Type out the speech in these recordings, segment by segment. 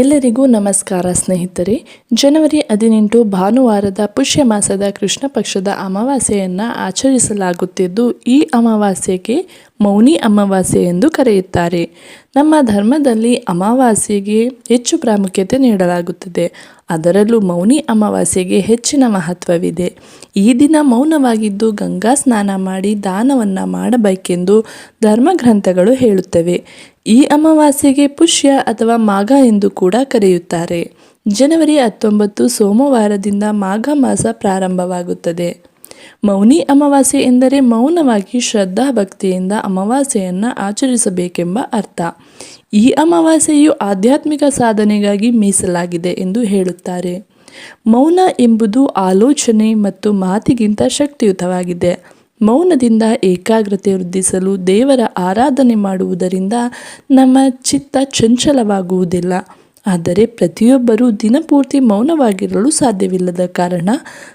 ಎಲ್ಲರಿಗೂ ನಮಸ್ಕಾರ ಸ್ನೇಹಿತರೆ. ಜನವರಿ ಹದಿನೆಂಟು ಭಾನುವಾರದ ಪುಷ್ಯ ಮಾಸದ ಕೃಷ್ಣ ಪಕ್ಷದ ಅಮಾವಾಸ್ಯೆಯನ್ನು ಆಚರಿಸಲಾಗುತ್ತಿದ್ದು ಈ ಅಮಾವಾಸ್ಯೆಗೆ ಮೌನಿ ಅಮಾವಾಸ್ಯೆ ಎಂದು ಕರೆಯುತ್ತಾರೆ. ನಮ್ಮ ಧರ್ಮದಲ್ಲಿ ಅಮಾವಾಸ್ಯೆಗೆ ಹೆಚ್ಚು ಪ್ರಾಮುಖ್ಯತೆ ನೀಡಲಾಗುತ್ತದೆ. ಅದರಲ್ಲೂ ಮೌನಿ ಅಮಾವಾಸ್ಯೆಗೆ ಹೆಚ್ಚಿನ ಮಹತ್ವವಿದೆ. ಈ ದಿನ ಮೌನವಾಗಿದ್ದು ಗಂಗಾ ಸ್ನಾನ ಮಾಡಿ ದಾನವನ್ನು ಮಾಡಬೇಕೆಂದು ಧರ್ಮಗ್ರಂಥಗಳು ಹೇಳುತ್ತವೆ. ಈ ಅಮಾವಾಸ್ಯೆಗೆ ಪುಷ್ಯ ಅಥವಾ ಮಾಘ ಎಂದು ಕೂಡ ಕರೆಯುತ್ತಾರೆ. ಜನವರಿ ಹತ್ತೊಂಬತ್ತು ಸೋಮವಾರದಿಂದ ಮಾಘ ಮಾಸ ಪ್ರಾರಂಭವಾಗುತ್ತದೆ. ಮೌನಿ ಅಮಾವಾಸ್ಯೆ ಎಂದರೆ ಮೌನವಾಗಿ ಶ್ರದ್ಧಾ ಭಕ್ತಿಯಿಂದ ಅಮಾವಾಸ್ಯೆಯನ್ನು ಆಚರಿಸಬೇಕೆಂಬ ಅರ್ಥ. ಈ ಅಮಾವಾಸ್ಯೆಯು ಆಧ್ಯಾತ್ಮಿಕ ಸಾಧನೆಗಾಗಿ ಮೀಸಲಾಗಿದೆ ಎಂದು ಹೇಳುತ್ತಾರೆ. ಮೌನ ಎಂಬುದು ಆಲೋಚನೆ ಮತ್ತು ಮಾತಿಗಿಂತ ಶಕ್ತಿಯುತವಾಗಿದೆ. ಮೌನದಿಂದ ಏಕಾಗ್ರತೆ ವೃದ್ಧಿಸಲು ದೇವರ ಆರಾಧನೆ ಮಾಡುವುದರಿಂದ ನಮ್ಮ ಚಿತ್ತ ಚಂಚಲವಾಗುವುದಿಲ್ಲ. ಆದರೆ ಪ್ರತಿಯೊಬ್ಬರೂ ದಿನಪೂರ್ತಿ ಮೌನವಾಗಿರಲು ಸಾಧ್ಯವಿಲ್ಲದ ಕಾರಣ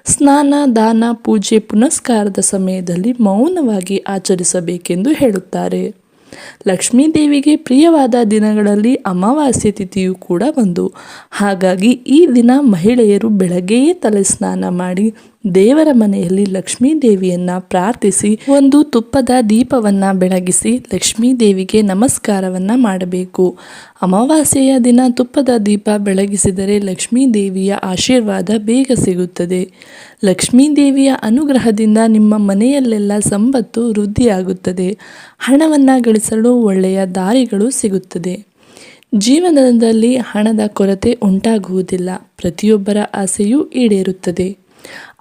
ಸ್ನಾನ, ದಾನ, ಪೂಜೆ, ಪುನಸ್ಕಾರದ ಸಮಯದಲ್ಲಿ ಮೌನವಾಗಿ ಆಚರಿಸಬೇಕೆಂದು ಹೇಳುತ್ತಾರೆ. ಲಕ್ಷ್ಮೀದೇವಿಗೆ ಪ್ರಿಯವಾದ ದಿನಗಳಲ್ಲಿ ಅಮಾವಾಸ್ಯೆ ತಿಥಿಯೂ ಕೂಡ ಒಂದು. ಹಾಗಾಗಿ ಈ ದಿನ ಮಹಿಳೆಯರು ಬೆಳಗ್ಗೆಯೇ ತಲೆ ಸ್ನಾನ ಮಾಡಿ ದೇವರ ಮನೆಯಲ್ಲಿ ಲಕ್ಷ್ಮೀ ದೇವಿಯನ್ನ ಪ್ರಾರ್ಥಿಸಿ, ಒಂದು ತುಪ್ಪದ ದೀಪವನ್ನ ಬೆಳಗಿಸಿ ಲಕ್ಷ್ಮೀ ದೇವಿಗೆ ನಮಸ್ಕಾರವನ್ನ ಮಾಡಬೇಕು. ಅಮಾವಾಸ್ಯೆಯ ದಿನ ತುಪ್ಪದ ದೀಪ ಬೆಳಗಿಸಿದರೆ ಲಕ್ಷ್ಮೀ ದೇವಿಯ ಆಶೀರ್ವಾದ ಬೇಗ ಸಿಗುತ್ತದೆ. ಲಕ್ಷ್ಮೀ ದೇವಿಯ ಅನುಗ್ರಹದಿಂದ ನಿಮ್ಮ ಮನೆಯಲ್ಲೆಲ್ಲ ಸಂಪತ್ತು ವೃದ್ಧಿಯಾಗುತ್ತದೆ. ಹಣವನ್ನು ಗಳಿಸಲು ಒಳ್ಳೆಯ ದಾರಿಗಳು ಸಿಗುತ್ತದೆ. ಜೀವನದಲ್ಲಿ ಹಣದ ಕೊರತೆ ಉಂಟಾಗುವುದಿಲ್ಲ. ಪ್ರತಿಯೊಬ್ಬರ ಆಸೆಯೂ ಈಡೇರುತ್ತದೆ.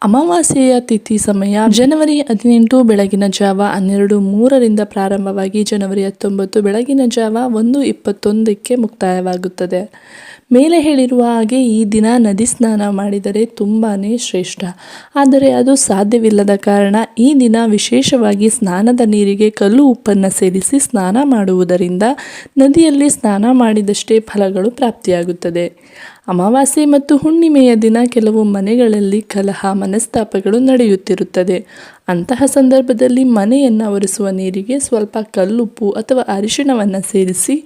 ಅಮಾವಾಸ್ಯೆಯ ತಿಥಿ ಸಮಯ ಜನವರಿ ಹದಿನೆಂಟು ಬೆಳಗಿನ ಜಾವ ಹನ್ನೆರಡು ಮೂರರಿಂದ ಪ್ರಾರಂಭವಾಗಿ ಜನವರಿ ಹತ್ತೊಂಬತ್ತು ಬೆಳಗಿನ ಜಾವ ಒಂದು ಇಪ್ಪತ್ತೊಂದಕ್ಕೆ ಮುಕ್ತಾಯವಾಗುತ್ತದೆ. ಮೇಲೆ ಹೇಳಿರುವ ಹಾಗೆ ಈ ದಿನ ನದಿ ಸ್ನಾನ ಮಾಡಿದರೆ ತುಂಬಾ ಶ್ರೇಷ್ಠ. ಆದರೆ ಅದು ಸಾಧ್ಯವಿಲ್ಲದ ಕಾರಣ ಈ ದಿನ ವಿಶೇಷವಾಗಿ ಸ್ನಾನದ ನೀರಿಗೆ ಕಲ್ಲು ಉಪ್ಪನ್ನು ಸೇರಿಸಿ ಸ್ನಾನ ಮಾಡುವುದರಿಂದ ನದಿಯಲ್ಲಿ ಸ್ನಾನ ಮಾಡಿದಷ್ಟೇ ಫಲಗಳು ಪ್ರಾಪ್ತಿಯಾಗುತ್ತದೆ. ಅಮಾವಾಸ್ಯೆ ಮತ್ತು ಹುಣ್ಣಿಮೆಯ ದಿನ ಕೆಲವು ಮನೆಗಳಲ್ಲಿ ಕಲಹ, ಮನಸ್ತಾಪಗಳು ನಡೆಯುತ್ತಿರುತ್ತದೆ. ಅಂತಹ ಸಂದರ್ಭದಲ್ಲಿ ಮನೆಯನ್ನು ಒರೆಸುವ ನೀರಿಗೆ ಸ್ವಲ್ಪ ಕಲ್ಲುಪ್ಪು ಅಥವಾ ಅರಿಶಿಣವನ್ನು ಸೇರಿಸಿ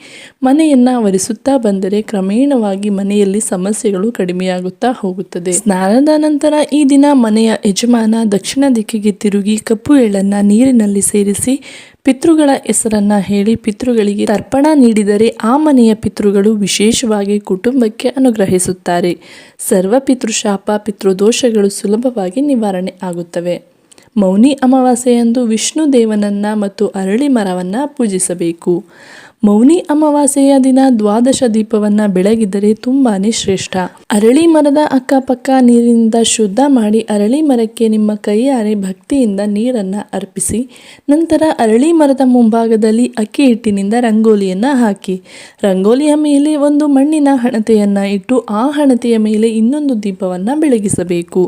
ಮನೆಯನ್ನು ಒರೆಸುತ್ತಾ ಬಂದರೆ ಕ್ರಮೇಣವಾಗಿ ಮನೆಯಲ್ಲಿ ಸಮಸ್ಯೆಗಳು ಕಡಿಮೆಯಾಗುತ್ತಾ ಹೋಗುತ್ತದೆ. ಸ್ನಾನದ ನಂತರ ಈ ದಿನ ಮನೆಯ ಯಜಮಾನ ದಕ್ಷಿಣ ದಿಕ್ಕಿಗೆ ತಿರುಗಿ ಕಪ್ಪು ಎಳ್ಳನ್ನು ನೀರಿನಲ್ಲಿ ಸೇರಿಸಿ ಪಿತೃಗಳ ಹೆಸರನ್ನ ಹೇಳಿ ಪಿತೃಗಳಿಗೆ ತರ್ಪಣ ನೀಡಿದರೆ ಆ ಮನೆಯ ಪಿತೃಗಳು ವಿಶೇಷವಾಗಿ ಕುಟುಂಬಕ್ಕೆ ಅನುಗ್ರಹಿಸುತ್ತಾರೆ. ಸರ್ವ ಪಿತೃಶಾಪ, ಪಿತೃದೋಷಗಳು ಸುಲಭವಾಗಿ ನಿವಾರಣೆ ಆಗುತ್ತವೆ. ಮೌನಿ ಅಮಾವಾಸ್ಯೆಯಂದು ವಿಷ್ಣು ದೇವನನ್ನ ಮತ್ತು ಅರಳಿ ಮರವನ್ನು ಪೂಜಿಸಬೇಕು. ಮೌನಿ ಅಮಾವಾಸ್ಯೆಯ ದಿನ ದ್ವಾದಶ ದೀಪವನ್ನ ಬೆಳಗಿದರೆ ತುಂಬಾನೇ ಶ್ರೇಷ್ಠ. ಅರಳಿ ಮರದ ಅಕ್ಕಪಕ್ಕ ನೀರಿನಿಂದ ಶುದ್ಧ ಮಾಡಿ ಅರಳಿ ಮರಕ್ಕೆ ನಿಮ್ಮ ಕೈಯಾರೆ ಭಕ್ತಿಯಿಂದ ನೀರನ್ನ ಅರ್ಪಿಸಿ, ನಂತರ ಅರಳಿ ಮರದ ಮುಂಭಾಗದಲ್ಲಿ ಅಕ್ಕಿ ಹಿಟ್ಟಿನಿಂದ ರಂಗೋಲಿಯನ್ನ ಹಾಕಿ, ರಂಗೋಲಿಯ ಮೇಲೆ ಒಂದು ಮಣ್ಣಿನ ಹಣತೆಯನ್ನು ಇಟ್ಟು ಆ ಹಣತೆಯ ಮೇಲೆ ಇನ್ನೊಂದು ದೀಪವನ್ನ ಬೆಳಗಿಸಬೇಕು.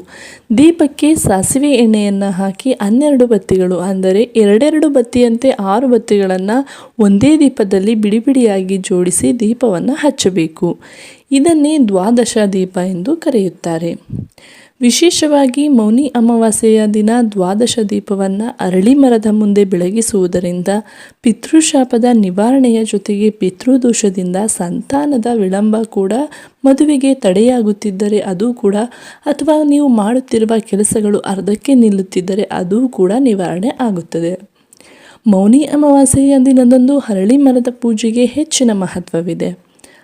ದೀಪಕ್ಕೆ ಸಾಸಿವೆ ಎಣ್ಣೆಯನ್ನ ಹಾಕಿ ಹನ್ನೆರಡು ಬತ್ತಿಗಳು, ಅಂದರೆ ಎರಡೆರಡು ಬತ್ತಿಯಂತೆ ಆರು ಬತ್ತಿಗಳನ್ನು ಒಂದೇ ದೀಪದಲ್ಲಿ ಬಿಡಿ ಬಿಡಿಯಾಗಿ ಜೋಡಿಸಿ ದೀಪವನ್ನು ಹಚ್ಚಬೇಕು. ಇದನ್ನೇ ದ್ವಾದಶ ದೀಪ ಎಂದು ಕರೆಯುತ್ತಾರೆ. ವಿಶೇಷವಾಗಿ ಮೌನಿ ಅಮಾವಾಸ್ಯೆಯ ದಿನ ದ್ವಾದಶ ದೀಪವನ್ನು ಅರಳಿ ಮರದ ಮುಂದೆ ಬೆಳಗಿಸುವುದರಿಂದ ಪಿತೃಶಾಪದ ನಿವಾರಣೆಯ ಜೊತೆಗೆ ಪಿತೃದೋಷದಿಂದ ಸಂತಾನದ ವಿಳಂಬ ಕೂಡ ಮದುವೆಗೆ ತಡೆಯಾಗುತ್ತಿದ್ದರೆ ಅದು ಕೂಡ, ಅಥವಾ ನೀವು ಮಾಡುತ್ತಿರುವ ಕೆಲಸಗಳು ಅರ್ಧಕ್ಕೆ ನಿಲ್ಲುತ್ತಿದ್ದರೆ ಅದು ಕೂಡ ನಿವಾರಣೆ ಆಗುತ್ತದೆ. ಮೌನಿ ಅಮಾವಾಸ್ಯೆಯ ದಿನದಂದು ಅರಳಿ ಮರದ ಪೂಜೆಗೆ ಹೆಚ್ಚಿನ ಮಹತ್ವವಿದೆ.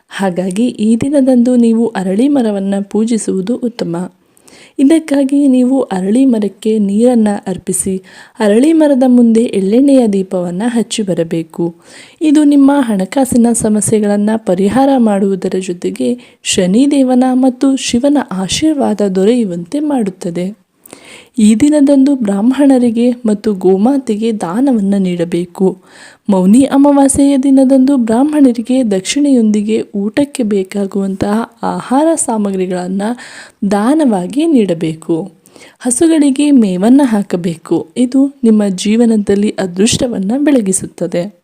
ಹಾಗಾಗಿ ಈ ದಿನದಂದು ನೀವು ಅರಳಿ ಮರವನ್ನು ಪೂಜಿಸುವುದು ಉತ್ತಮ. ಇದಕ್ಕಾಗಿ ನೀವು ಅರಳಿ ಮರಕ್ಕೆ ನೀರನ್ನು ಅರ್ಪಿಸಿ, ಅರಳಿ ಮರದ ಮುಂದೆ ಎಳ್ಳೆಣ್ಣೆಯ ದೀಪವನ್ನು ಹಚ್ಚಿ ಬರಬೇಕು. ಇದು ನಿಮ್ಮ ಹಣಕಾಸಿನ ಸಮಸ್ಯೆಗಳನ್ನು ಪರಿಹಾರ ಮಾಡುವುದರ ಜೊತೆಗೆ ಶನಿದೇವನ ಮತ್ತು ಶಿವನ ಆಶೀರ್ವಾದ ದೊರೆಯುವಂತೆ ಮಾಡುತ್ತದೆ. ಈ ದಿನದಂದು ಬ್ರಾಹ್ಮಣರಿಗೆ ಮತ್ತು ಗೋಮಾತೆಗೆ ದಾನವನ್ನು ನೀಡಬೇಕು. ಮೌನಿ ಅಮಾವಾಸ್ಯೆಯ ದಿನದಂದು ಬ್ರಾಹ್ಮಣರಿಗೆ ದಕ್ಷಿಣೆಯೊಂದಿಗೆ ಊಟಕ್ಕೆ ಬೇಕಾಗುವಂತಹ ಆಹಾರ ಸಾಮಗ್ರಿಗಳನ್ನು ದಾನವಾಗಿ ನೀಡಬೇಕು. ಹಸುಗಳಿಗೆ ಮೇವನ್ನು ಹಾಕಬೇಕು. ಇದು ನಿಮ್ಮ ಜೀವನದಲ್ಲಿ ಅದೃಷ್ಟವನ್ನು ಬೆಳಗಿಸುತ್ತದೆ.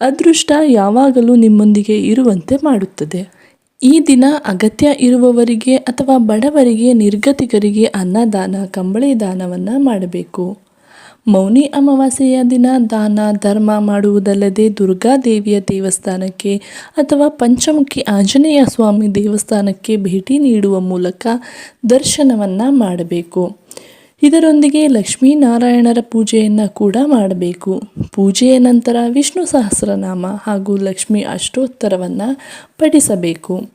ಅದೃಷ್ಟ ಯಾವಾಗಲೂ ನಿಮ್ಮೊಂದಿಗೆ ಇರುವಂತೆ ಮಾಡುತ್ತದೆ. ಈ ದಿನ ಅಗತ್ಯ ಇರುವವರಿಗೆ ಅಥವಾ ಬಡವರಿಗೆ, ನಿರ್ಗತಿಕರಿಗೆ ಅನ್ನದಾನ, ಕಂಬಳಿ ದಾನವನ್ನು ಮಾಡಬೇಕು. ಮೌನಿ ಅಮಾವಾಸ್ಯೆಯ ದಿನ ದಾನ, ಧರ್ಮ ಮಾಡುವುದಲ್ಲದೆ ದುರ್ಗಾದೇವಿಯ ದೇವಸ್ಥಾನಕ್ಕೆ ಅಥವಾ ಪಂಚಮುಖಿ ಆಂಜನೇಯ ಸ್ವಾಮಿ ದೇವಸ್ಥಾನಕ್ಕೆ ಭೇಟಿ ನೀಡುವ ಮೂಲಕ ದರ್ಶನವನ್ನು ಮಾಡಬೇಕು. ಇದರೊಂದಿಗೆ ಲಕ್ಷ್ಮೀನಾರಾಯಣರ ಪೂಜೆಯನ್ನು ಕೂಡ ಮಾಡಬೇಕು. ಪೂಜೆಯ ನಂತರ ವಿಷ್ಣು ಸಹಸ್ರನಾಮ ಹಾಗೂ ಲಕ್ಷ್ಮಿ ಅಷ್ಟೋತ್ತರವನ್ನು ಪಠಿಸಬೇಕು.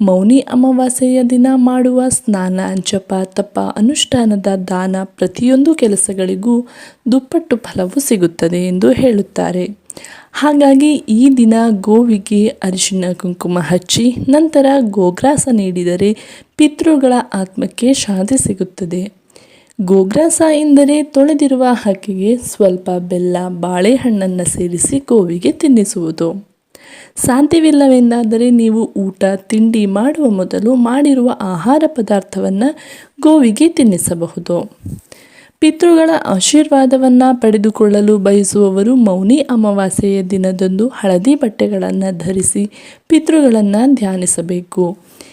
ಮೌನಿ ಅಮಾವಾಸ್ಯೆಯ ದಿನ ಮಾಡುವ ಸ್ನಾನ, ಜಪ, ತಪ, ಅನುಷ್ಠಾನದ ದಾನ ಪ್ರತಿಯೊಂದು ಕೆಲಸಗಳಿಗೂ ದುಪ್ಪಟ್ಟು ಫಲವು ಸಿಗುತ್ತದೆ ಎಂದು ಹೇಳುತ್ತಾರೆ. ಹಾಗಾಗಿ ಈ ದಿನ ಗೋವಿಗೆ ಅರಿಶಿನ ಕುಂಕುಮ ಹಚ್ಚಿ, ನಂತರ ಗೋಗ್ರಾಸ ನೀಡಿದರೆ ಪಿತೃಗಳ ಆತ್ಮಕ್ಕೆ ಶಾಂತಿ ಸಿಗುತ್ತದೆ. ಗೋಗ್ರಾಸ ಎಂದರೆ ತೊಳೆದಿರುವ ಹಕ್ಕಿಗೆ ಸ್ವಲ್ಪ ಬೆಲ್ಲ, ಬಾಳೆಹಣ್ಣನ್ನು ಸೇರಿಸಿ ಗೋವಿಗೆ ತಿನ್ನಿಸುವುದು. ಸಾಧ್ಯವಿಲ್ಲವೆಂದಾದರೆ ನೀವು ಊಟ, ತಿಂಡಿ ಮಾಡುವ ಮೊದಲು ಮಾಡಿರುವ ಆಹಾರ ಪದಾರ್ಥವನ್ನು ಗೋವಿಗೆ ತಿನ್ನಿಸಬಹುದು. ಪಿತೃಗಳ ಆಶೀರ್ವಾದವನ್ನು ಪಡೆದುಕೊಳ್ಳಲು ಬಯಸುವವರು ಮೌನಿ ಅಮಾವಾಸ್ಯೆಯ ದಿನದಂದು ಹಳದಿ ಬಟ್ಟೆಗಳನ್ನು ಧರಿಸಿ ಪಿತೃಗಳನ್ನು ಧ್ಯಾನಿಸಬೇಕು.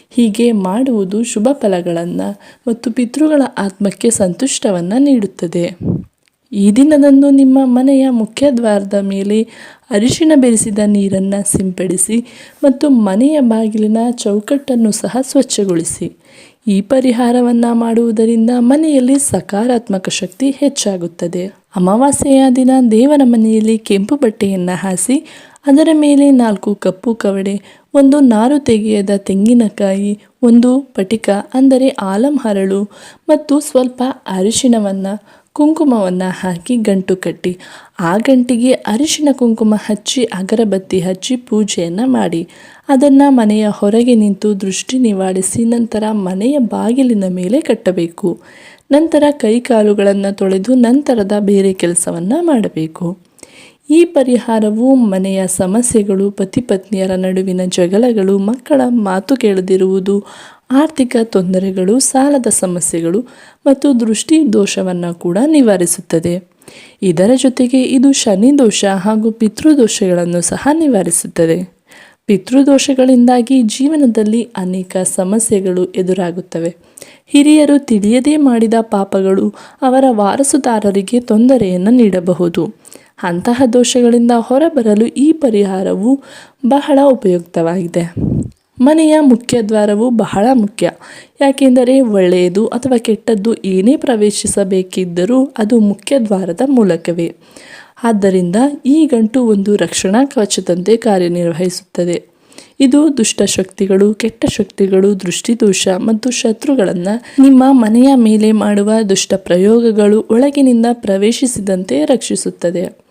ಹೀಗೆ ಮಾಡುವುದು ಶುಭ ಫಲಗಳನ್ನು ಮತ್ತು ಪಿತೃಗಳ ಆತ್ಮಕ್ಕೆ ಸಂತುಷ್ಟವನ್ನು ನೀಡುತ್ತದೆ. ಈ ದಿನದಂದು ನಿಮ್ಮ ಮನೆಯ ಮುಖ್ಯ ದ್ವಾರದ ಮೇಲೆ ಅರಿಶಿನ ಬೆರೆಸಿದ ನೀರನ್ನು ಸಿಂಪಡಿಸಿ ಮತ್ತು ಮನೆಯ ಬಾಗಿಲಿನ ಚೌಕಟ್ಟನ್ನು ಸಹ ಸ್ವಚ್ಛಗೊಳಿಸಿ. ಈ ಪರಿಹಾರವನ್ನು ಮಾಡುವುದರಿಂದ ಮನೆಯಲ್ಲಿ ಸಕಾರಾತ್ಮಕ ಶಕ್ತಿ ಹೆಚ್ಚಾಗುತ್ತದೆ. ಅಮಾವಾಸ್ಯೆಯ ದಿನ ದೇವರ ಮನೆಯಲ್ಲಿ ಕೆಂಪು ಬಟ್ಟೆಯನ್ನು ಹಾಸಿ, ಅದರ ಮೇಲೆ ನಾಲ್ಕು ಕಪ್ಪು ಕವಡೆ, ಒಂದು ನಾರು ತೆಗೆಯದ ತೆಂಗಿನಕಾಯಿ, ಒಂದು ಪಟಿಕ, ಅಂದರೆ ಆಲಂ ಹರಳು, ಮತ್ತು ಸ್ವಲ್ಪ ಅರಿಶಿಣವನ್ನು ಕುಂಕುಮವನ್ನು ಹಾಕಿ ಗಂಟು ಕಟ್ಟಿ, ಆ ಗಂಟಿಗೆ ಅರಿಶಿನ ಕುಂಕುಮ ಹಚ್ಚಿ, ಅಗರಬತ್ತಿ ಹಚ್ಚಿ ಪೂಜೆಯನ್ನು ಮಾಡಿ. ಅದನ್ನು ಮನೆಯ ಹೊರಗೆ ನಿಂತು ದೃಷ್ಟಿ ನಿವಾರಿಸಿ ನಂತರ ಮನೆಯ ಬಾಗಿಲಿನ ಮೇಲೆ ಕಟ್ಟಬೇಕು. ನಂತರ ಕೈಕಾಲುಗಳನ್ನು ತೊಳೆದು ನಂತರದ ಬೇರೆ ಕೆಲಸವನ್ನು ಮಾಡಬೇಕು. ಈ ಪರಿಹಾರವು ಮನೆಯ ಸಮಸ್ಯೆಗಳು, ಪತಿ ಪತ್ನಿಯರ ನಡುವಿನ ಜಗಳಗಳು, ಮಕ್ಕಳ ಮಾತು ಕೇಳದಿರುವುದು ಆರ್ಥಿಕ ತೊಂದರೆಗಳು, ಸಾಲದ ಸಮಸ್ಯೆಗಳು ಮತ್ತು ದೃಷ್ಟಿ ದೋಷವನ್ನು ಕೂಡ ನಿವಾರಿಸುತ್ತದೆ. ಇದರ ಜೊತೆಗೆ ಇದು ಶನಿ ದೋಷ ಹಾಗೂ ಪಿತೃದೋಷಗಳನ್ನು ಸಹ ನಿವಾರಿಸುತ್ತದೆ. ಪಿತೃದೋಷಗಳಿಂದಾಗಿ ಜೀವನದಲ್ಲಿ ಅನೇಕ ಸಮಸ್ಯೆಗಳು ಎದುರಾಗುತ್ತವೆ. ಹಿರಿಯರು ತಿಳಿಯದೇ ಮಾಡಿದ ಪಾಪಗಳು ಅವರ ವಾರಸುದಾರರಿಗೆ ತೊಂದರೆಯನ್ನು ನೀಡಬಹುದು. ಅಂತಹ ದೋಷಗಳಿಂದ ಹೊರಬರಲು ಈ ಪರಿಹಾರವು ಬಹಳ ಉಪಯುಕ್ತವಾಗಿದೆ. ಮನೆಯ ಮುಖ್ಯ ದ್ವಾರವು ಬಹಳ ಮುಖ್ಯ. ಯಾಕೆಂದರೆ ಒಳ್ಳೆಯದು ಅಥವಾ ಕೆಟ್ಟದ್ದು ಏನೇ ಪ್ರವೇಶಿಸಬೇಕಿದ್ದರೂ ಅದು ಮುಖ್ಯ ದ್ವಾರದ ಮೂಲಕವೇ. ಆದ್ದರಿಂದ ಈ ಗಂಟು ಒಂದು ರಕ್ಷಣಾ ಕವಚದಂತೆ ಕಾರ್ಯನಿರ್ವಹಿಸುತ್ತದೆ. ಇದು ದುಷ್ಟ ಶಕ್ತಿಗಳು, ಕೆಟ್ಟ ಶಕ್ತಿಗಳು, ದೃಷ್ಟಿದೋಷ ಮತ್ತು ಶತ್ರುಗಳನ್ನು ನಿಮ್ಮ ಮನೆಯ ಮೇಲೆ ಮಾಡುವ ದುಷ್ಟ ಪ್ರಯೋಗಗಳು ಒಳಗಿನಿಂದ ಪ್ರವೇಶಿಸಿದಂತೆ ರಕ್ಷಿಸುತ್ತದೆ.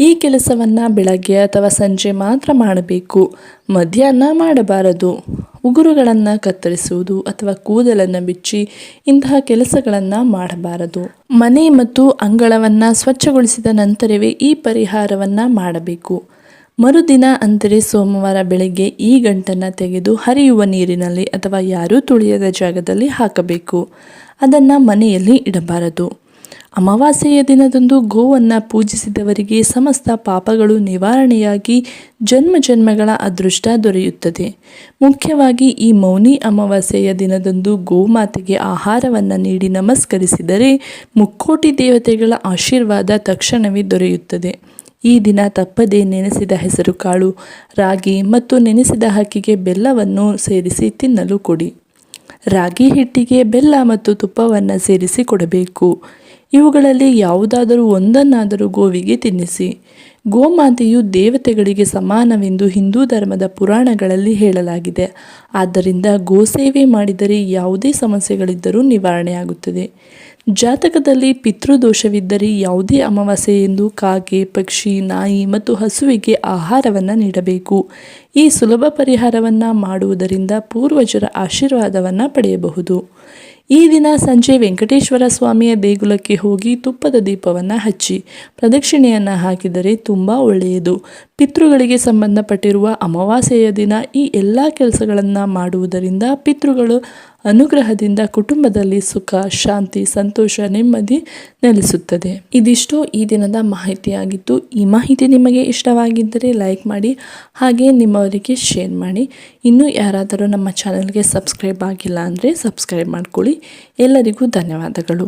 ಈ ಕೆಲಸವನ್ನು ಬೆಳಗ್ಗೆ ಅಥವಾ ಸಂಜೆ ಮಾತ್ರ ಮಾಡಬೇಕು. ಮಧ್ಯಾಹ್ನ ಮಾಡಬಾರದು. ಉಗುರುಗಳನ್ನು ಕತ್ತರಿಸುವುದು ಅಥವಾ ಕೂದಲನ್ನು ಬಿಚ್ಚಿ ಇಂತಹ ಕೆಲಸಗಳನ್ನು ಮಾಡಬಾರದು. ಮನೆ ಮತ್ತು ಅಂಗಳವನ್ನು ಸ್ವಚ್ಛಗೊಳಿಸಿದ ನಂತರವೇ ಈ ಪರಿಹಾರವನ್ನು ಮಾಡಬೇಕು. ಮರುದಿನ ಅಂದರೆ ಸೋಮವಾರ ಬೆಳಗ್ಗೆ ಈ ಗಂಟನ್ನು ತೆಗೆದು ಹರಿಯುವ ನೀರಿನಲ್ಲಿ ಅಥವಾ ಯಾರೂ ತುಳಿಯದ ಜಾಗದಲ್ಲಿ ಹಾಕಬೇಕು. ಅದನ್ನು ಮನೆಯಲ್ಲಿ ಇಡಬಾರದು. ಅಮಾವಾಸ್ಯೆಯ ದಿನದಂದು ಗೋವನ್ನು ಪೂಜಿಸಿದವರಿಗೆ ಸಮಸ್ತ ಪಾಪಗಳು ನಿವಾರಣೆಯಾಗಿ ಜನ್ಮ ಜನ್ಮಗಳ ಅದೃಷ್ಟ ದೊರೆಯುತ್ತದೆ. ಮುಖ್ಯವಾಗಿ ಈ ಮೌನಿ ಅಮಾವಾಸ್ಯೆಯ ದಿನದಂದು ಗೋಮಾತೆಗೆ ಆಹಾರವನ್ನು ನೀಡಿ ನಮಸ್ಕರಿಸಿದರೆ ಮುಕ್ಕೋಟಿ ದೇವತೆಗಳ ಆಶೀರ್ವಾದ ತಕ್ಷಣವೇ ದೊರೆಯುತ್ತದೆ. ಈ ದಿನ ತಪ್ಪದೆ ನೆನೆಸಿದ ಹೆಸರುಕಾಳು ರಾಗಿ ಮತ್ತು ನೆನೆಸಿದ ಹಕ್ಕಿಗೆ ಬೆಲ್ಲವನ್ನು ಸೇರಿಸಿ ತಿನ್ನಲು ಕೊಡಿ. ರಾಗಿ ಹಿಟ್ಟಿಗೆ ಬೆಲ್ಲ ಮತ್ತು ತುಪ್ಪವನ್ನು ಸೇರಿಸಿ ಕೊಡಬೇಕು. ಇವುಗಳಲ್ಲಿ ಯಾವುದಾದರೂ ಒಂದನ್ನಾದರೂ ಗೋವಿಗೆ ತಿನ್ನಿಸಿ. ಗೋಮಾತೆಯು ದೇವತೆಗಳಿಗೆ ಸಮಾನವೆಂದು ಹಿಂದೂ ಧರ್ಮದ ಪುರಾಣಗಳಲ್ಲಿ ಹೇಳಲಾಗಿದೆ. ಆದ್ದರಿಂದ ಗೋಸೇವೆ ಮಾಡಿದರೆ ಯಾವುದೇ ಸಮಸ್ಯೆಗಳಿದ್ದರೂ ನಿವಾರಣೆಯಾಗುತ್ತದೆ. ಜಾತಕದಲ್ಲಿ ಪಿತೃದೋಷವಿದ್ದರೆ ಯಾವುದೇ ಅಮಾವಾಸ್ಯೆ ಎಂದು ಕಾಗೆ, ಪಕ್ಷಿ, ನಾಯಿ ಮತ್ತು ಹಸುವಿಗೆ ಆಹಾರವನ್ನು ನೀಡಬೇಕು. ಈ ಸುಲಭ ಪರಿಹಾರವನ್ನು ಮಾಡುವುದರಿಂದ ಪೂರ್ವಜರ ಆಶೀರ್ವಾದವನ್ನು ಪಡೆಯಬಹುದು. ಈ ದಿನ ಸಂಜೆ ವೆಂಕಟೇಶ್ವರ ಸ್ವಾಮಿಯ ದೇಗುಲಕ್ಕೆ ಹೋಗಿ ತುಪ್ಪದ ದೀಪವನ್ನು ಹಚ್ಚಿ, ಪ್ರದಕ್ಷಿಣೆಯನ್ನು ಹಾಕಿದರೆ ತುಂಬ ಒಳ್ಳೆಯದು. ಪಿತೃಗಳಿಗೆ ಸಂಬಂಧಪಟ್ಟಿರುವ ಅಮಾವಾಸ್ಯೆಯ ದಿನ ಈ ಎಲ್ಲ ಕೆಲಸಗಳನ್ನು ಮಾಡುವುದರಿಂದ ಪಿತೃಗಳು ಅನುಗ್ರಹದಿಂದ ಕುಟುಂಬದಲ್ಲಿ ಸುಖ, ಶಾಂತಿ, ಸಂತೋಷ, ನೆಮ್ಮದಿ ನೆಲೆಸುತ್ತದೆ. ಇದಿಷ್ಟು ಈ ದಿನದ ಮಾಹಿತಿಯಾಗಿತ್ತು. ಈ ಮಾಹಿತಿ ನಿಮಗೆ ಇಷ್ಟವಾಗಿದ್ದರೆ ಲೈಕ್ ಮಾಡಿ, ಹಾಗೆ ನಿಮ್ಮವರಿಗೆ ಶೇರ್ ಮಾಡಿ. ಇನ್ನೂ ಯಾರಾದರೂ ನಮ್ಮ ಚಾನಲ್ಗೆ ಸಬ್ಸ್ಕ್ರೈಬ್ ಆಗಿಲ್ಲ ಅಂದರೆ ಸಬ್ಸ್ಕ್ರೈಬ್ ಮಾಡ್ಕೊಳ್ಳಿ. ಎಲ್ಲರಿಗೂ ಧನ್ಯವಾದಗಳು.